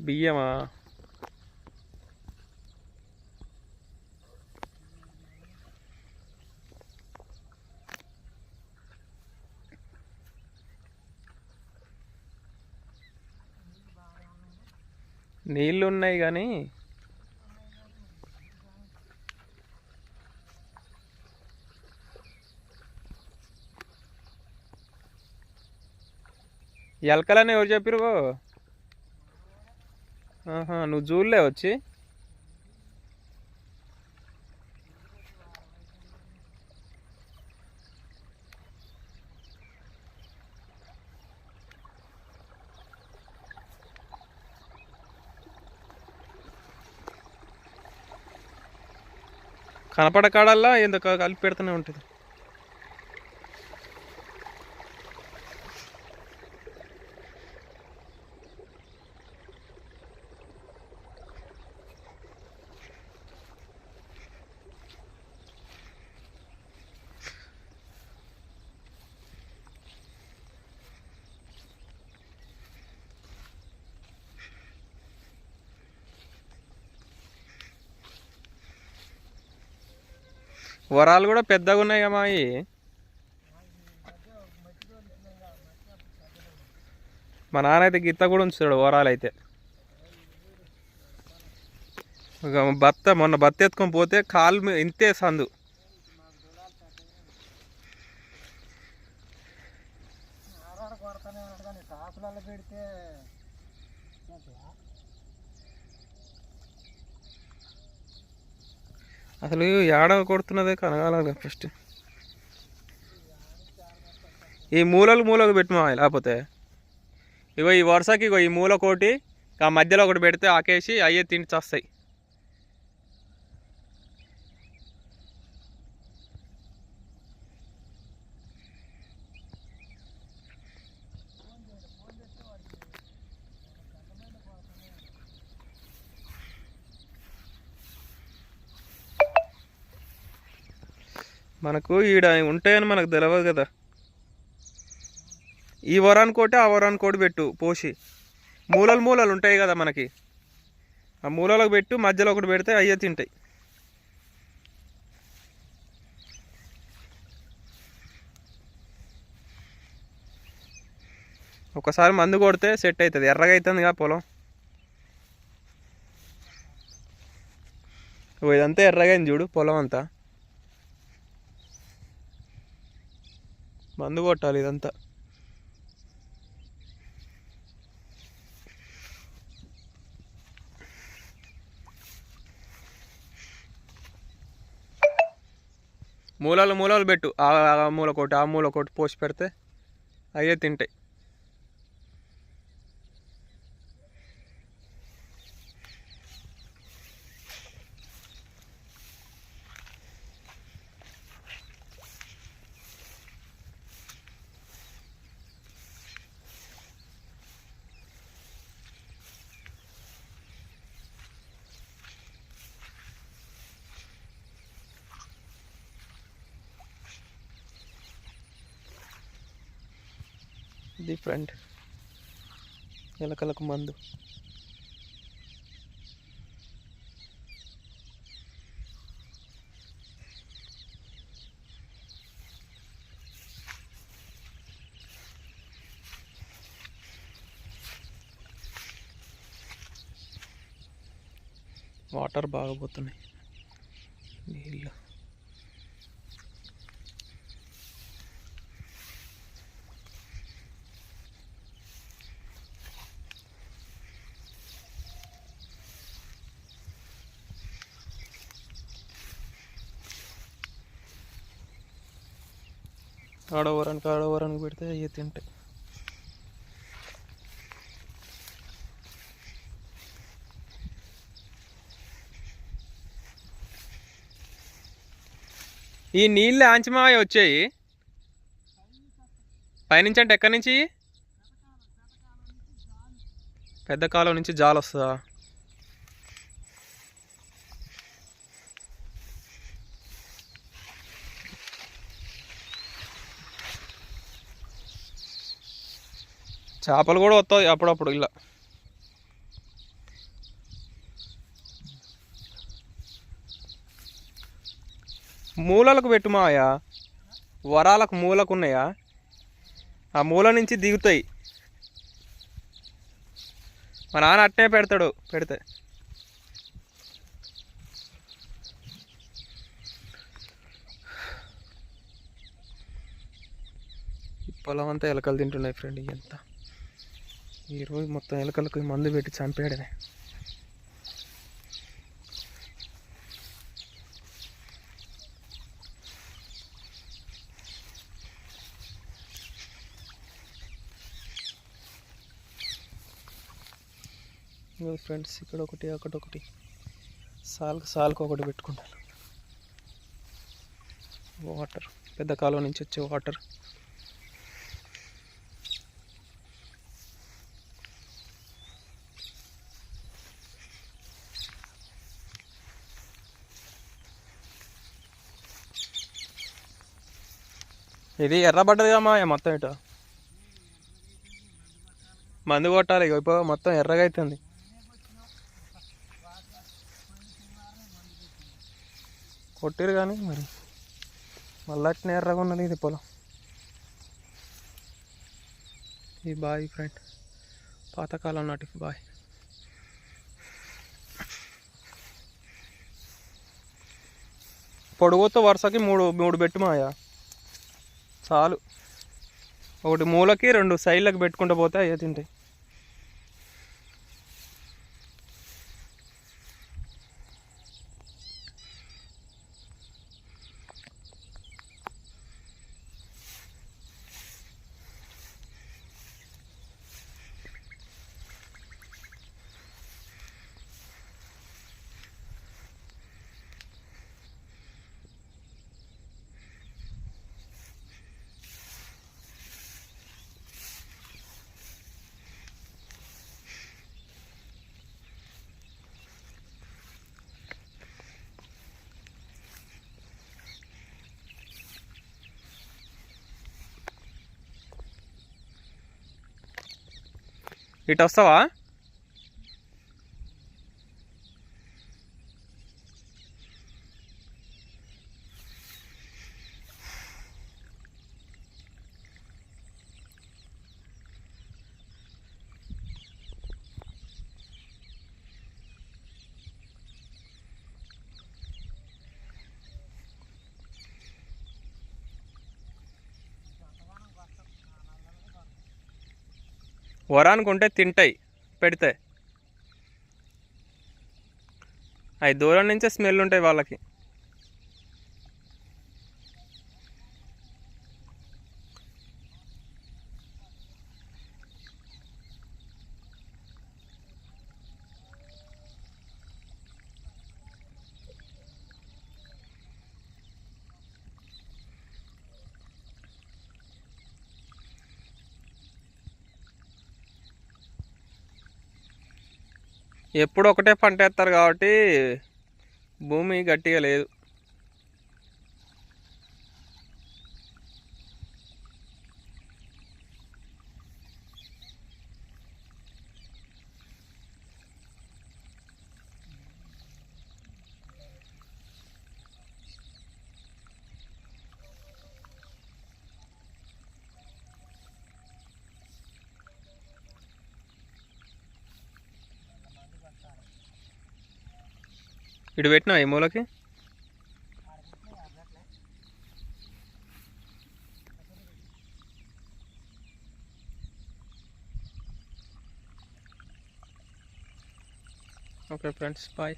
బియ్యమా? నీళ్ళు ఉన్నాయి కానీ ఎలకలని ఎవరు చెప్పిరు నువ్వు చూడలే వచ్చి. కనపడ కాడల్లా ఎందుకు కలిపి పెడుతూనే ఉంటుంది. వరాలు కూడా పెద్దగా ఉన్నాయి కదా అవి మా నాన్న అయితే గిత్త కూడా ఉంచుతాడు వరాలు అయితే బత్త మొన్న బత్త ఎత్తుకొని పోతే కాలు మీ- ఇంతే సందు. అసలు ఏడ కొడుతున్నదే కనగాల ఫస్ట్ ఈ మూలలు మూలకు పెట్టు మా లేకపోతే? ఇగో ఈ వరుసకి ఇగో ఈ మూల కోటి ఆ మధ్యలో ఒకటి పెడితే ఆకేసి అయ్యే తిండి చేస్తాయి. మనకు ఈడ ఉంటాయని మనకు తెలియదు కదా. ఈ వరాన్ని కోటి ఆ వరాన్ని కోటి పెట్టు పోసి మూలలు మూలలు ఉంటాయి కదా మనకి. ఆ మూలలకు పెట్టు మధ్యలో ఒకటి పెడితే అయ్యే తింటాయి. ఒకసారి మందు కొడితే సెట్ అవుతుంది ఎర్రగా అవుతుంది కదా పొలం. ఇదంతా ఎర్రగా అయింది చూడు పొలం అంతా. మందు కొట్టాలి ఇదంతా. మూలాలు మూలాలు పెట్టు. ఆ మూల కొట్టు ఆ మూల కొట్టు పోసి పెడితే అయ్యే తింటాయి. ఇది ఫ్రంట్ ఎలకలకు మందు. వాటర్ బాగా పోతున్నాయి నీళ్ళు ఆడవరానికి ఆడవరానికి పెడితే అవి తింటాయి ఈ నీళ్ళు ఆంచమాయ వచ్చాయి. పైనుంచి అంటే ఎక్కడి నుంచి? పెద్ద కాలం నుంచి జాలు వస్తుందా? చేపలు కూడా వస్తాయి అప్పుడప్పుడు ఇలా. మూలలకు పెట్టుమాయా వరాలకు మూలకు ఉన్నాయా ఆ మూల నుంచి దిగుతాయి. మా నాన్న అట్టే పెడతాడు పెడితే. పొలం అంతా ఎలకలు తింటున్నాయి ఫ్రెండ్ ఎంత ఈరోజు మొత్తం ఎలకలకు మందు పెట్టి చంపేయడమే. ఫ్రెండ్స్ ఇక్కడ ఒకటి అక్కడ ఒకటి. సాల్కి సాల్కి ఒకటి పెట్టుకుంటాను. వాటర్. పెద్ద కాలువ నుంచి వచ్చే వాటర్. ఇది ఎర్రబడ్డది అమ్మా మొత్తం ఇటు. మందు కొట్టాలి ఇక ఇప్పుడు మొత్తం ఎర్రగా అవుతుంది కొట్టిరు కానీ మరి. మళ్ళీ ఎర్రగా ఉన్నది ఇది పొలం. ఈ బాయ్ ఫ్రెండ్. పాతకాలం నాటి బాయ్. పొడుగుతో వరుసకి మూడు మూడు పెట్టుమాయా చాలు. ఒకటి మూలకి రెండు సైడ్లకు పెట్టుకుంటూ పోతే అయ్యే తింటాయి. ఇటు వస్తావా వరానికి ఉంటే తింటాయి పెడితే అవి దూరం నుంచే స్మెల్ ఉంటాయి వాళ్ళకి. ఎప్పుడు ఒకటే పంట వేస్తారు కాబట్టి భూమి గట్టిగా లేదు. ఇటు పెట్టినా ఈ మూలకి? Okay friends bye.